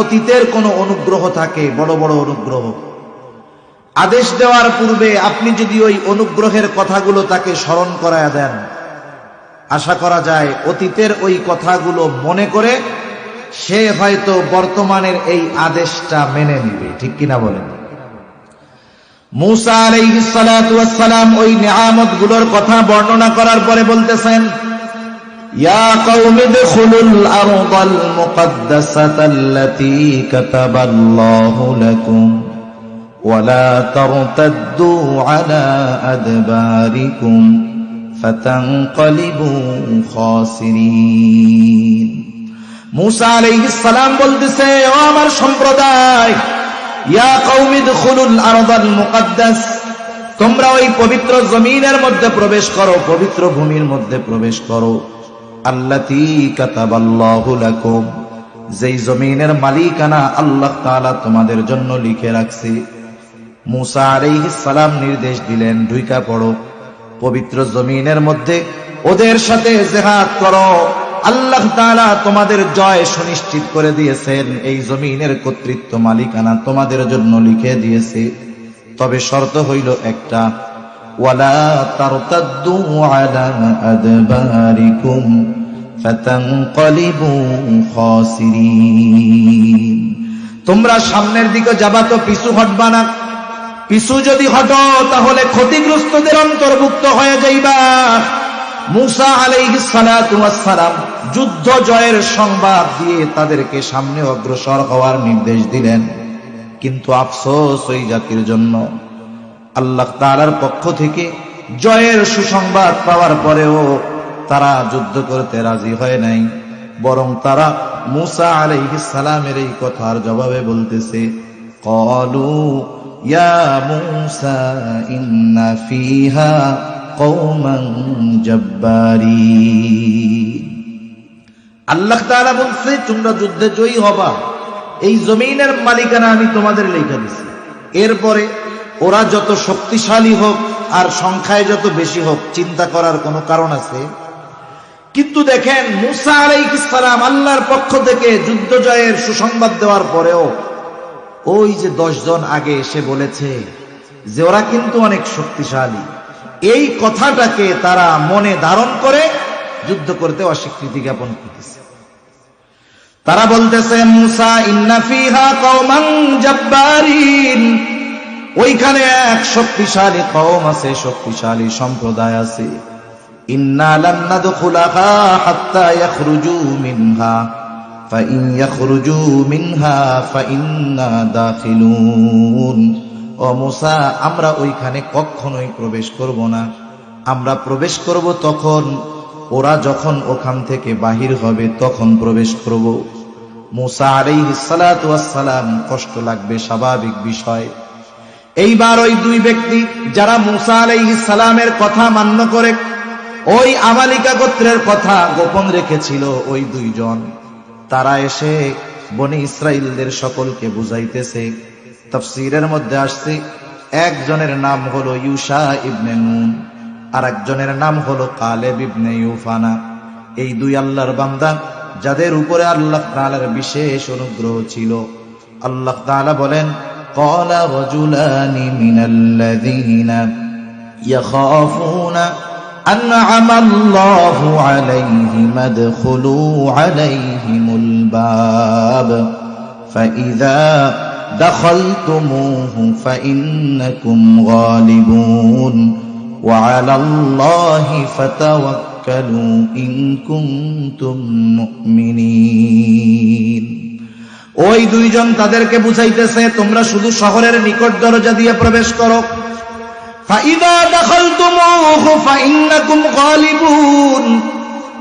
অতীতের কোনো অনুগ্রহ থাকে, বড় বড় অনুগ্রহ। আদেশ দেওয়ার পূর্বে আপনি যদি ওই অনুগ্রহের কথাগুলো তাকে স্মরণ করায় দেন। আশা করা যায় অতীতের ওই কথাগুলো মনে করে সে হয়তো বর্তমানের এই আদেশটা মেনে নিবে, ঠিক কিনা বলেন? মুসা আলাইহিস সালাম ওই নিয়ামতগুলোর কথা বর্ণনা করার পরে বলতেছেন يا قوم ادخلوا الأرض المقدسة التي كتب الله لكم ولا ترتدوا على أدباركم فتنقلبوا خاسرين মুসা আলাইহিস সালাম বলতেছে ও আমার সম্প্রদায় ইয়া কওমি দুখুলুল আরদাল মুকাদ্দাস তোমরা ওই পবিত্র জমিনের মধ্যে প্রবেশ করো পবিত্র ভূমির মধ্যে প্রবেশ করো যেই জমিনের মালিকানা আল্লাহ তাআলা তোমাদের জন্য লিখে রাখছে। মুসা আলাইহিস সালাম নির্দেশ দিলেন, ঢুইকা পড়ো। পবিত্র জমিনের মধ্যে ওদের সাথে জেহাদ করো। আল্লাহ তাআলা তোমাদের জয় সুনিশ্চিত করে দিয়েছেন, এই জমিনের কর্তৃত্ব মালিকানা তোমাদের জন্য লিখে দিয়েছে। তবে শর্ত হইল একটা ওয়ালা তারতাদ্দু আলা আদবারিকুম ফাতানকালিবু খাসিরিন তোমরা সামনের দিকে যাবা তো পিছু হটবা না। পিছু যদি হটো, তাহলে ক্ষতিগ্রস্তদের অন্তর্ভুক্ত হয়ে যাইবা। মুসা আলাইহিস সালাতু ওয়াস সালাম যুদ্ধ জয়ের সংবাদ দিয়ে তাদেরকে সামনে অগ্রসর হওয়ার নির্দেশ দিলেন। কিন্তু আফসোস ওই জাতির জন্য। আল্লাহ তাআলার পক্ষ থেকে জয়ের সুসংবাদ পাওয়ার পরেও তারা যুদ্ধ করতে রাজি হয় নাই। বরং তারা মুসা আলাইহিস সালামের এই কথার জবাবে বলতেছে, কলু ইয়া জাব্বারিন। আল্লাহ তাআলা বলছে, তোমরা যুদ্ধে জয়ী হবা। এই জমিনের মালিকানা আমি তোমাদের লেখা দিছি। এরপরে ওরা যত শক্তিশালী হোক আর সংখ্যায় যত বেশি হোক, চিন্তা করার কোনো কারণ আছে? কিন্তু দেখেন, মুসা আলাইহিস সালাম আল্লাহর পক্ষ থেকে যুদ্ধ জয়ের সুসংবাদ দেওয়ার পরেও ওই যে জন আগে এসে বলেছে যে ওরা কিন্তু অনেক শক্তিশালী। এই কথাটাকে তারা মনে ধারণ করে যুদ্ধ করতে অস্বীকৃতি জ্ঞাপন করতেছে। তারা বলতেছে, মুসা, ইন্না ফিহা কওমান জাব্বারিন ওইখানে এক শক্তিশালী কওম আছে, শক্তিশালী সম্প্রদায় আছে। আমরা ওইখানে কখনোই প্রবেশ করব না। আমরা প্রবেশ করব তখন, ওরা যখন ওখান থেকে বাহির হবে তখন প্রবেশ করব। মুসা ওয়াস সালাম, কষ্ট লাগবে স্বাভাবিক বিষয়। এইবার ওই দুই ব্যক্তি যারা মুসা আলাইহিস সালামের কথা মান্য করে, ওই আমালিকা গোত্রের কথা গোপন রেখেছিল ওই দুইজন। তারা এসে বনি ইসরাইলদের সকলকে বুঝাইতেছে। তফসিরের মধ্যে আসছে, একজনের নাম হলো ইউসা ইবনে নুন আর একজনের নাম হলো কালেব ইবনে ইউফানা। এই দুই আল্লাহর বান্দা, যাদের উপরে আল্লাহ তাআলার বিশেষ অনুগ্রহ ছিল। আল্লাহ তাআলা বলেন قال رجلان من الذين يخافون أنعم الله عليهم ادخلوا عليهم الباب فإذا دخلتموه فإنكم غالبون وعلى الله فتوكلوا إن كنتم مؤمنين ওই দুইজন তাদেরকে বুঝাইতেছে, তোমরা শুধু শহরের নিকট দরজা দিয়ে প্রবেশ করো।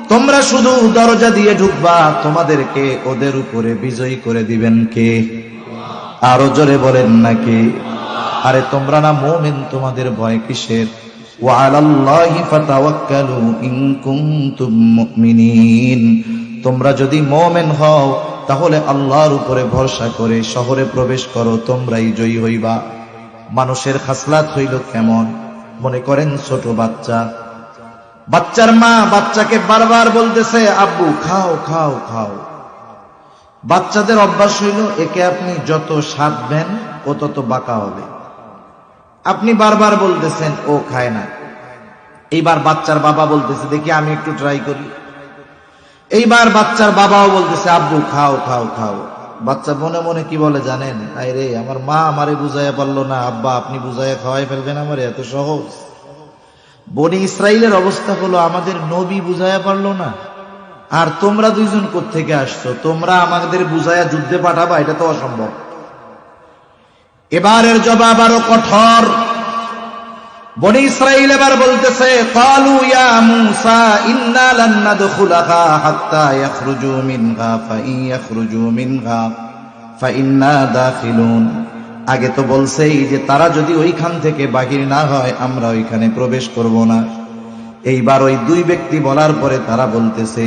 তোমরা শুধু দরজা দিয়ে ঢুকবা, তোমাদেরকে ওদের উপরে বিজয়ী করে দিবেন কে? আরও জোরে বলেন নাকি আরে, তোমরা না মোমেন, তোমাদের ভয় কিসের? তোমরা যদি মোমেন হও তাহলে আল্লাহর উপরে ভরসা করে শহরে প্রবেশ করো, তোমরাই জয়ী হইবা। মানুষের খাসলাত হইল কেমন? মনে করেন ছোট বাচ্চা। বাচ্চার মা বাচ্চাকে বারবার বলতেছে, আব্বু, খাও খাও খাও। বাচ্চাদের অভ্যাস হইল, একে আপনি যত সাধবেন ও তত বাঁকা হবে। আপনি বারবার বলতেছেন, ও খায় না। এইবার বাচ্চার বাবা বলতেছে, দেখি আমি একটু ট্রাই করি। এইবার বাচ্চার বাবাও বলতেছে, আব্বু, খাও খাও খাও। বাচ্চা মনে মনে কি বলে জানেন? আই রে, আমার মা আমারে বুঝাইয়া পারল না। আব্বা, আপনি বুঝাইয়া খাওয়াই ফেলবেন আমার, এত সহজ। বনি ইসরায়েলের অবস্থা হলো, আমাদের নবী বুঝাইয়া পারল না। আর তোমরা দুইজন থেকে আসছো? তোমরা আমাদের বুঝাইয়া যুদ্ধে পাঠাবা? এটা তো অসম্ভব। এবারের জবাব আরও কঠোর। বনি ইসরাইল এবার বলতেছে, কালু ইয়া মূসা, ইন্না লান নাদখুলাহা হাত্তা ইয়াখরুজু মিনহা ফাইন ইয়াখরুজু মিনহা ফাইন্না দাখিলুন। আগে তো বলছেই যে তারা যদি ওইখান থেকে বাহির না হয়, আমরা ওইখানে প্রবেশ করব না। এইবার ওই দুই ব্যক্তি বলার পরে তারা বলতেছে,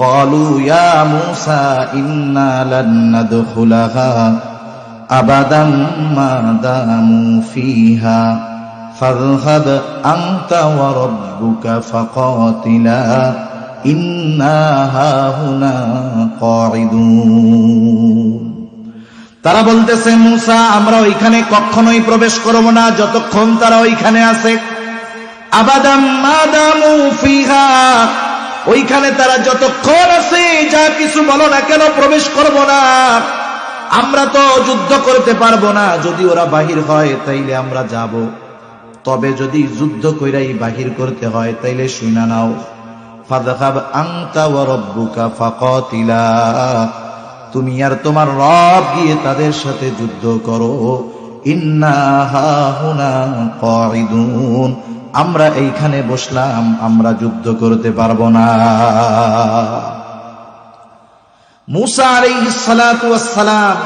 কলু ইয়া মূসা, ইন্না লান নাদখুলাহা আবাদাম মা ফিহা। فاذهب أنت وربك فقاتلا إنا هاهنا قاعدون তারা বলতেছে মুসা আমরা ওইখানে কখনোই প্রবেশ করব না যতক্ষণ তারা ওইখানে আছে আবাদাম মাদামু ফিহা ওইখানে তারা যতক্ষণ আছে যা কিছু বলো না কেন প্রবেশ করব না আমরা তো যুদ্ধ করতে পারবো না যদি ওরা বাহির হয় তাইলে আমরা যাব তবে যদি যুদ্ধ কইরাই বাহির করতে হয়, তাইলে শুনা নাও। তুমি আর তোমার রব গিয়ে তাদের সাথে যুদ্ধ করো। আমরা এইখানে বসলাম, আমরা যুদ্ধ করতে পারব না। মুসা ওয়াস সালাম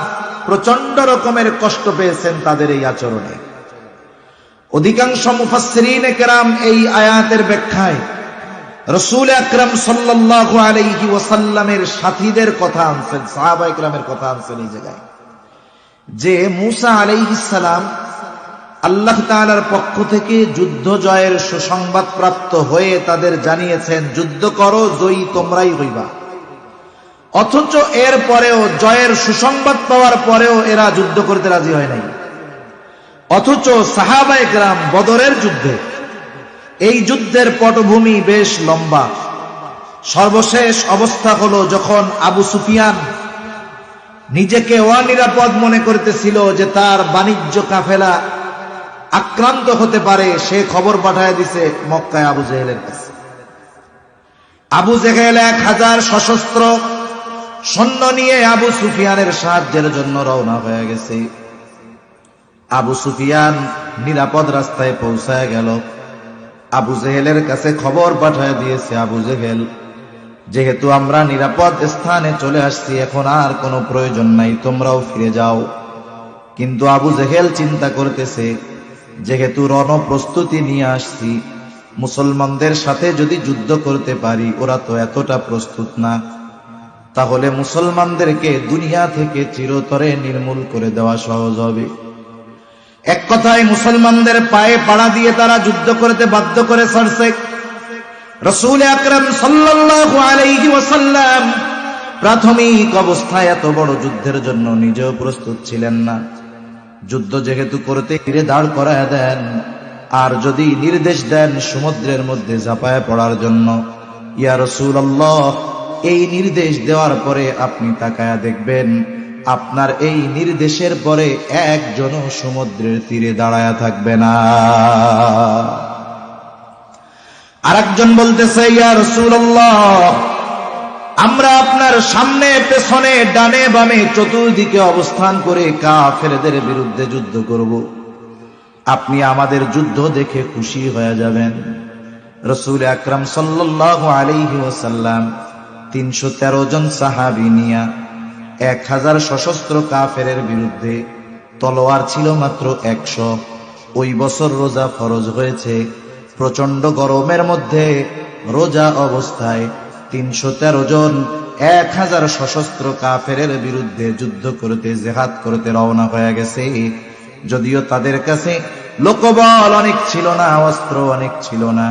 প্রচণ্ড রকমের কষ্ট পেয়েছেন তাদের এই আচরণে। অধিকাংশ মুফাসসিরিন কেরাম এই আয়াতের ব্যাখ্যায় রসুল আকরাম সাল্লাল্লাহু আলাইহি ওয়াসাল্লামের সাথীদের কথা আনছেন সাহাবা একরামের কথা আনছেন এই জায়গায়। যে মুসা আলাইহিস সালাম আল্লাহ তাআলার পক্ষ থেকে যুদ্ধ জয়ের সুসংবাদ প্রাপ্ত হয়ে তাদের জানিয়েছেন, যুদ্ধ করো, জয়ী তোমরাই হইবা। অথচ এর পরেও জয়ের সুসংবাদ পাওয়ার পরেও এরা যুদ্ধ করতে রাজি হয় নাই। অথচ সাহাবা একরাম বদরের যুদ্ধে। এই যুদ্ধের পটভূমি বেশ লম্বা। সর্বশেষ অবস্থা হলো যখন আবু সুফিয়ান নিজেকে অনিরাপদ মনে করতেছিল যে তার বাণিজ্য কাফেলা আক্রান্ত হতে পারে, সে খবর পাঠায় দিছে মক্কায় আবু জেহেলের কাছে। আবু জেহেল এক হাজার সশস্ত্র সৈন্য নিয়ে আবু সুফিয়ানের সাহায্যের জন্য রওনা হয়ে গেছে। আবু সুফিয়ান নিরাপদ রাস্তায় পৌঁছায় গেল। আবু জেহেলের কাছে খবর পাঠায় দিয়েছে আবু জেহেল। যেহেতু আমরা নিরাপদ স্থানে চলে আসছি, এখন আর কোনো প্রয়োজন নাই, তোমরাও ফিরে যাও। কিন্তু আবু জেহেল চিন্তা করতেছে, যেহেতু রণ প্রস্তুতি নিয়ে আসছি, মুসলমানদের সাথে যদি যুদ্ধ করতে পারি, ওরা তো এতটা প্রস্তুত না। তাহলে মুসলমানদেরকে দুনিয়া থেকে চিরতরে নির্মূল করে দেওয়া সহজ হবে। এক কথায় মুসলমানদের পায়ে পাড়া দিয়ে তারা যুদ্ধ করতে বাধ্য করে সরছে রসুল আকরম ওয়াসাল্লাম প্রাথমিক অবস্থায় এত বড় যুদ্ধের জন্য নিজেও প্রস্তুত ছিলেন না। যুদ্ধ যেহেতু করতে ফিরে দাঁড় করায় দেন, আর যদি নির্দেশ দেন সমুদ্রের মধ্যে ঝাঁপায় পড়ার জন্য। ইয়া রসুল এই নির্দেশ দেওয়ার পরে আপনি তাকায়া দেখবেন আপনার এই নির্দেশের পরে একজন সমুদ্রের তীরে দাঁড়ায়া থাকবে না। আরেকজন বলতেছে, ইয়া রাসূলুল্লাহ, আমরা আপনার সামনে, পেছনে, ডানে, বামে, চতুর্দিকে অবস্থান করে কাফেরদের বিরুদ্ধে যুদ্ধ করব। আপনি আমাদের যুদ্ধ দেখে খুশি হয়ে যাবেন। রসুল আকরাম সাল্লাল্লাহু আলাইহি ওয়াসাল্লাম তিনশো তেরো জন সাহাবি নিয়া এক হাজার সশস্ত্র কাফেরের বিরুদ্ধে তলোয়ার ছিল মাত্র একশো। ওই বছর রোজা ফরজ হয়েছে। প্রচণ্ড গরমের মধ্যে রোজা অবস্থায় তিনশো তেরো জন এক হাজার সশস্ত্র কাফেরের বিরুদ্ধে যুদ্ধ করতে, জেহাদ করতে রওনা হয়ে গেছে। যদিও তাদের কাছে লোকবল অনেক ছিল না, অস্ত্র অনেক ছিল না,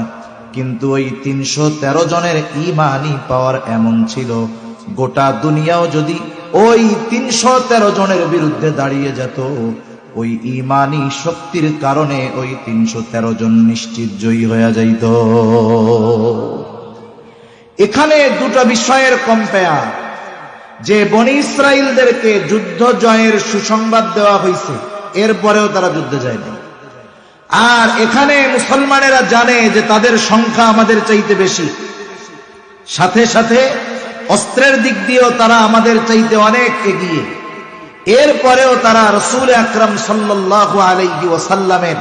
কিন্তু ওই তিনশো তেরো জনের ইমানি পাওয়ার এমন ছিল। গোটা দুনিয়াও যদি ওই তিনশো তেরো জনের বিরুদ্ধে দাঁড়িয়ে যেত। ওই ইমানি শক্তির কারণে ওই তিনশো তেরো জন নিশ্চিত জয়ী হয়ে যাইত। এখানে দুটো বিষয়ের কম্পেয়ার যে বনি ইসরায়েলদেরকে যুদ্ধ জয়ের সুসংবাদ দেওয়া হয়েছে এরপরেও তারা যুদ্ধে যায়নি। আর এখানে মুসলমানেরা জানে যে তাদের সংখ্যা আমাদের চাইতে বেশি। সাথে সাথে অস্ত্রের দিক দিয়েও তারা আমাদের চাইতে অনেক এগিয়ে। এরপরেও তারা রসুল আকরাম সাল্লাল্লাহু আলাইহি ওয়াসাল্লামের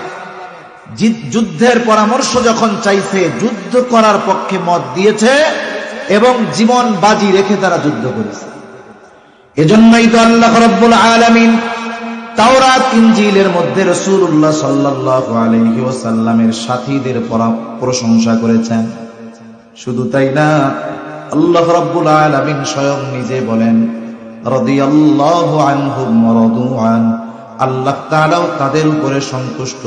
জি- যুদ্ধের পরামর্শ যখন চাইছে, যুদ্ধ করার পক্ষে মত দিয়েছে এবং জীবন বাজি রেখে তারা যুদ্ধ করেছে। এজন্যই তো আল্লাহ রব্বুল আলামিন তাওরাত, ইনজিলের মধ্যে রাসূলুল্লাহ সাল্লাল্লাহু আলাইহি ওয়াসাল্লামের সাথীদের পরা- প্রশংসা করেছেন। শুধু তাই না আল্লাহ রাব্বুল আলামিন স্বয়ং নিজে বলেন, রাদিয়াল্লাহু আনহুম ওয়া রাদু আন আল্লাহ তাআলাও তাদের উপরে সন্তুষ্ট